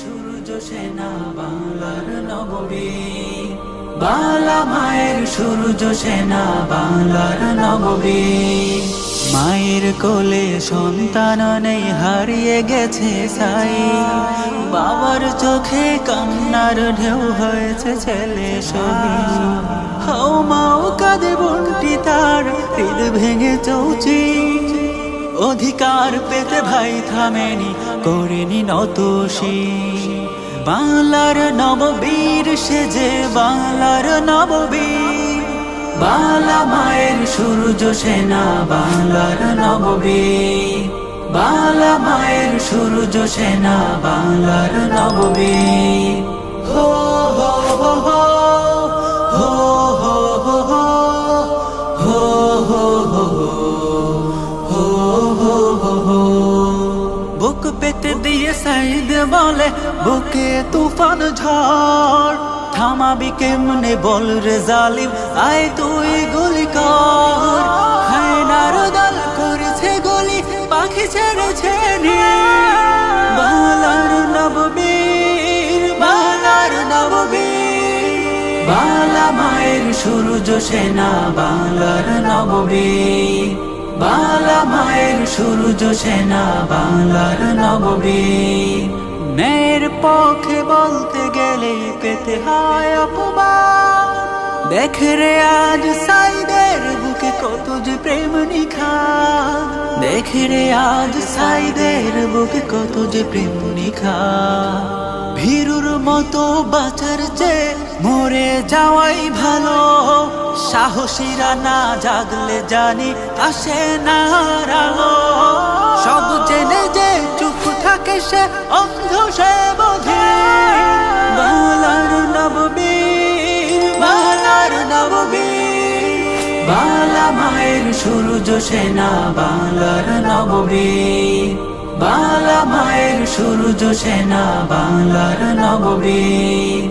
সূর্য সেনা, বাংলার নববীর। বালা মায়ের সূর্য সেনা, বাংলার নববীর। মায়ের কোলে সন্তান নেই, হারিয়ে গেছে সাই বাবার চোখে কান্নার ঢেউ হয়েছে ছেলে সবি হাও মাও কাঁদে বন্টি তার, হৃদ ভেঙে চৌচি। অধিকার পেতে ভাই থামেনি, করেনি নতোষী। বাংলার নববীর সেজে, বাংলার নববীর। বাংলা মায়ের সূর্য সেনা, বাংলার নববীর। বাংলা মায়ের সূর্য সেনা, বাংলার নববীর। হো সাইদ বলে, বুকে তুফান ঝড়, থামাবি কেমনে বল রে জালিম? আয় তুই গুলি কর। হায়নার দল করেছে গুলি, পাখি ছেড়েছে বালার নববীর বালার নববীর। বালা মায়ের সূর্য সেনা, বাংলার নববীর। মায়ের সূর্য সেনা বাংলার নববীর। মেয়ের পক্ষে বলতে গেলে পেতে হয় অপমান। দেখ রে আজ সাইদের বুকে কত যে প্রেম নিখা। দেখ রে আজ সাইদের বুকে কত যে প্রেম নিখা ভীরুর মতো বাঁচার চেয়ে মরে যাওয়াই ভালো। সাহসীরা না জাগলে জানি আসে না আলো সব জেনে যে চুপ থাকে সে অন্ধ সে বোধে। বালার নববীর বালার নববীর বালা মায়ের সূর্য সেনা, বাংলার নববীর বালা মায়ের সূর্য সেনা বাংলার নববীর।